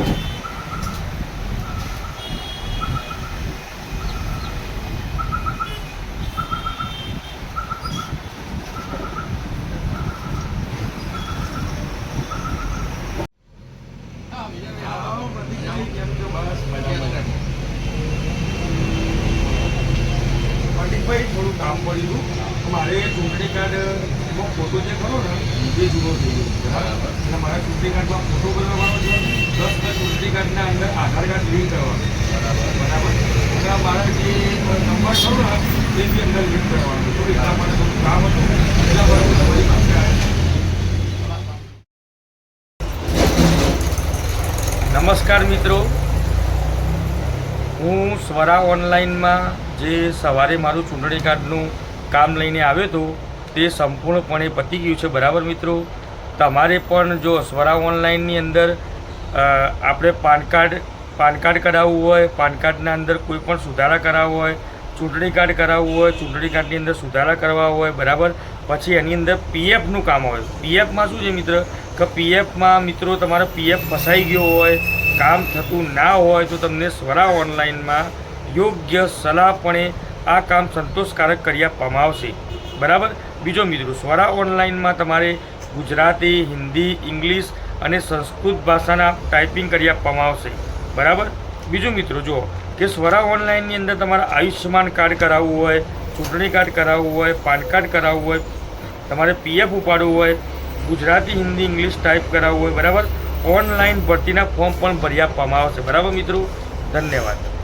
Thank you. ભાઈ, થોડું કામ પડ્યું. હતું મારે ચૂંટણી કાર્ડમાં ફોટો જે ખરો ને, એ જૂનો થઈ ગયો. બરાબર? એટલે મારા ચૂંટણી કાર્ડમાં ફોટો બનાવવાનો છે. પ્લસ ચૂંટણી કાર્ડના અંદર આધાર કાર્ડ લિંક કરવાનું. બરાબર? બરાબર એટલે મારા જે નંબર છો ને, એ બી અંદર લિંક કરવાનું તો એટલા માટે થોડું કામ હતું. એટલા માટે તમારી પાસે નમસ્કાર મિત્રો. હું સ્વરા ઓનલાઈનમાં જે સવારે મારું ચૂંટણી કાર્ડનું કામ લઈને આવ્યો હતો, તે સંપૂર્ણપણે પતી ગયું છે. બરાબર મિત્રો? તમારે પણ જો સ્વરા ઓનલાઈનની અંદર આપણે પાન કાર્ડ પાન કાર્ડ કરાવવું હોય, પાન કાર્ડના અંદર કોઈ પણ સુધારા કરાવવો હોય, ચૂંટણી કાર્ડ કરાવવું હોય, ચૂંટણી કાર્ડની અંદર સુધારા કરવા હોય, બરાબર? પછી એની અંદર પીએફનું કામ હોય. પીએફમાં શું છે મિત્ર? કે પીએફમાં મિત્રો તમારો પીએફ ફસાઈ ગયો હોય કામ થતું ના હોય તો તમને સ્વરા ઓનલાઈનમાં યોગ્ય સલાહપણે આ કામ સંતોષકારક કરી આપવામાં આવશે. બરાબર? બીજો મિત્રો, સ્વરા ઓનલાઈનમાં તમારે ગુજરાતી, હિન્દી, ઇંગ્લિશ અને સંસ્કૃત ભાષાના ટાઈપિંગ કરી આપવામાં આવશે. બરાબર? બીજું મિત્રો, જુઓ, કે સ્વરા ઓનલાઈનની અંદર તમારે આયુષ્યમાન કાર્ડ કરાવવું હોય, ચૂંટણી કાર્ડ કરાવવું હોય, પાન કાર્ડ કરાવવું હોય, તમારે પીએફ ઉપાડવું હોય, ગુજરાતી, હિન્દી, ઇંગ્લિશ ટાઈપ કરાવવું હોય, બરાબર? ઓનલાઈન ભરતીના ફોર્મ પણ ભરી આપવામાં આવશે. બરાબર મિત્રો? ધન્યવાદ.